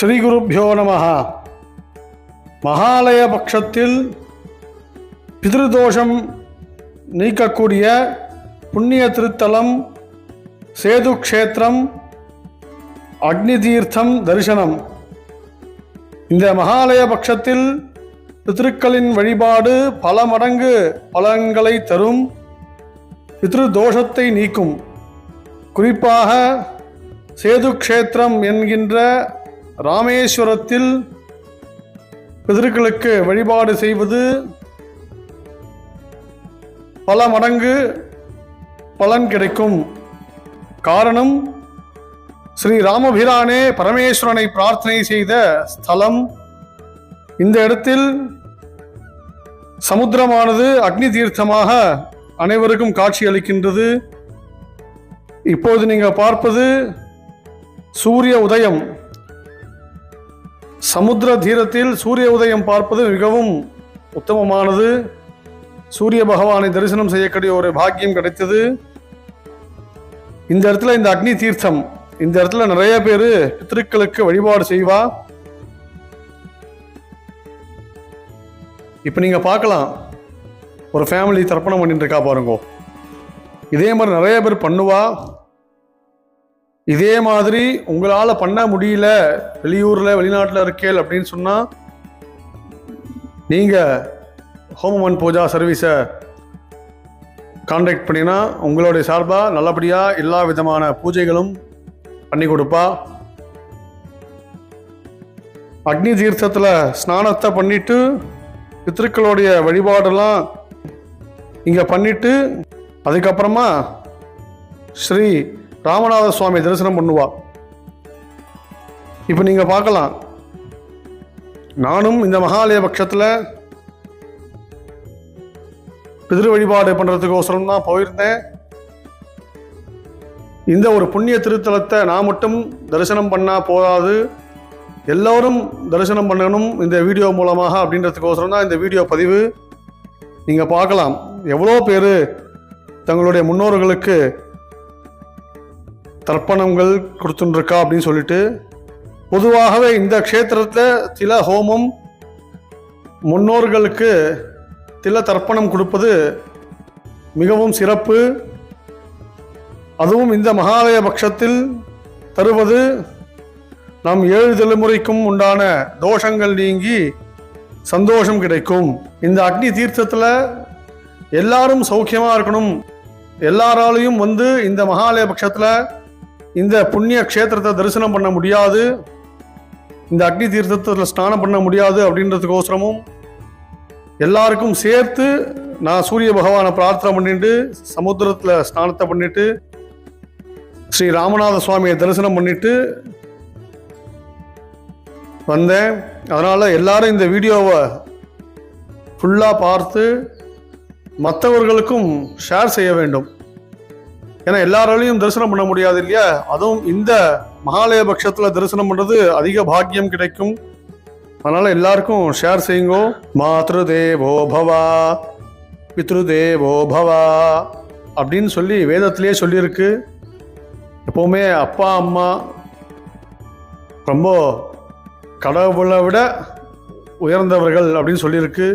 ஸ்ரீ குருப்பியோ நமஹ. மகாலய பட்சத்தில் பிதிருதோஷம் நீக்கக்கூடிய புண்ணிய திருத்தலம் சேது க்ஷேத்திரம் அக்னி தீர்த்தம் தரிசனம். இந்த மகாலய பட்சத்தில் பித்ருக்களின் வழிபாடு பல மடங்கு பலன்களை தரும். பித்ரு தோஷத்தை நீக்கும். குறிப்பாக சேது க்ஷேத்திரம் என்கின்ற ராமேஸ்வரத்தில் பிதர்களுக்கு வழிபாடு செய்வது பல மடங்கு பலன் கிடைக்கும். காரணம் ஸ்ரீ ராமபிரானே பரமேஸ்வரனை பிரார்த்தனை செய்த ஸ்தலம். இந்த இடத்தில் சமுத்திரமானது அக்னி தீர்த்தமாக அனைவருக்கும் காட்சி அளிக்கின்றது. இப்போது நீங்கள் பார்ப்பது சூரிய உதயம். சமுத்திர தீரத்தில் சூரிய உதயம் பார்ப்பது மிகவும் உத்தமமானது. சூரிய பகவானை தரிசனம் செய்யக்கூடிய ஒரு பாக்கியம் கிடைத்தது. இந்த இடத்துல இந்த அக்னி தீர்த்தம் இந்த இடத்துல நிறைய பேர் பித்திருக்களுக்கு வழிபாடு செய்வா. இப்போ நீங்கள் பார்க்கலாம். ஒரு ஃபேமிலி தர்ப்பணம் பண்ணிட்டு இருக்கா பாருங்க. இதே மாதிரி நிறைய பேர் பண்ணுவா. இதே மாதிரி உங்களால் பண்ண முடியல வெளியூரில் வெளிநாட்டில் இருக்கேல் அப்படின்னு சொன்னால் நீங்கள் ஹோமன் பூஜா சர்வீஸை கான்டாக்ட் பண்ணினா உங்களுடைய சார்பாக நல்லபடியாக எல்லா விதமான பூஜைகளும் பண்ணி கொடுப்பா. அக்னி தீர்த்தத்தில் ஸ்நானத்தை பண்ணிட்டு பித்திருக்களுடைய வழிபாடெல்லாம் இங்கே பண்ணிட்டு அதுக்கப்புறமா ஸ்ரீ ராமநாத சுவாமி தரிசனம் பண்ணுவா. இப்போ நீங்கள் பார்க்கலாம். நானும் இந்த மகாலய பட்சத்தில் பிதிரு வழிபாடு பண்ணுறதுக்கோசரம் தான் போயிருந்தேன். இந்த ஒரு புண்ணிய திருத்தலத்தை நான் மட்டும் தரிசனம் பண்ணால் போதாது. எல்லோரும் தரிசனம் பண்ணணும் இந்த வீடியோ மூலமாக அப்படின்றதுக்கோசரம் தான் இந்த வீடியோ பதிவு. நீங்கள் பார்க்கலாம். எவ்வளோ பேர் தங்களுடைய முன்னோர்களுக்கு தர்ப்பணங்கள் கொடுத்துட்டுருக்கா அப்படின்னு சொல்லிட்டு பொதுவாகவே இந்த க்ஷேத்திரத்தில் சில ஹோமம் முன்னோர்களுக்கு தில தர்ப்பணம் கொடுப்பது மிகவும் சிறப்பு. அதுவும் இந்த மகாலய பட்சத்தில் தருவது நம் ஏழு தலைமுறைக்கும் உண்டான தோஷங்கள் நீங்கி சந்தோஷம் கிடைக்கும். இந்த அக்னி தீர்த்தத்தில் எல்லாரும் சௌக்கியமாக இருக்கணும். எல்லாராலையும் வந்து இந்த மகாலய பட்சத்தில் இந்த புண்ணிய க்ஷேத்திரத்தை தரிசனம் பண்ண முடியாது. இந்த அக்னி தீர்த்தத்தில் ஸ்நானம் பண்ண முடியாது அப்படின்றதுக்கோசரமும் எல்லாருக்கும் சேர்த்து நான் சூரிய பகவானை பிரார்த்தனை பண்ணிட்டு சமுத்திரத்தில் ஸ்நானத்தை பண்ணிட்டு ஸ்ரீ ராமநாத சுவாமியை தரிசனம் பண்ணிட்டு வந்தேன். அதனால் எல்லாரும் இந்த வீடியோவை ஃபுல்லாக பார்த்து மற்றவர்களுக்கும் ஷேர் செய்ய வேண்டும். ஏன்னா எல்லாராலையும் தரிசனம் பண்ண முடியாது இல்லையா? அதுவும் இந்த மகாலய பட்சத்தில் தரிசனம் பண்ணுறது அதிக பாக்கியம் கிடைக்கும். அதனால் எல்லாருக்கும் ஷேர் செய்யுங்கோ. மாத்ரு தேவோ பவா பித்ரு தேவோ பவா அப்படின்னு சொல்லி வேதத்திலே சொல்லியிருக்கு. எப்போவுமே அப்பா அம்மா ரொம்ப கடவுளை விட உயர்ந்தவர்கள் அப்படின்னு சொல்லியிருக்கு.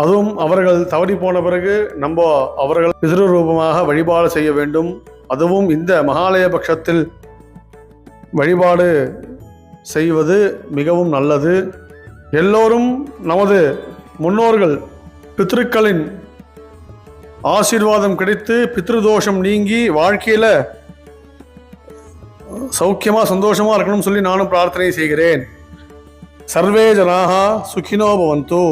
அதுவும் அவர்கள் தவறி போன பிறகு நம்ம அவர்கள் பிதிரு ரூபமாக வழிபாடு செய்ய வேண்டும். அதுவும் இந்த மகாலய பட்சத்தில் வழிபாடு செய்வது மிகவும் நல்லது. எல்லோரும் நமது முன்னோர்கள் பித்ருக்களின் ஆசீர்வாதம் கிடைத்து பித்ருதோஷம் நீங்கி வாழ்க்கையில் சௌக்கியமாக சந்தோஷமாக இருக்கணும்னு சொல்லி நானும் பிரார்த்தனை செய்கிறேன். சர்வே ஜனாக சுகினோபவந்தூ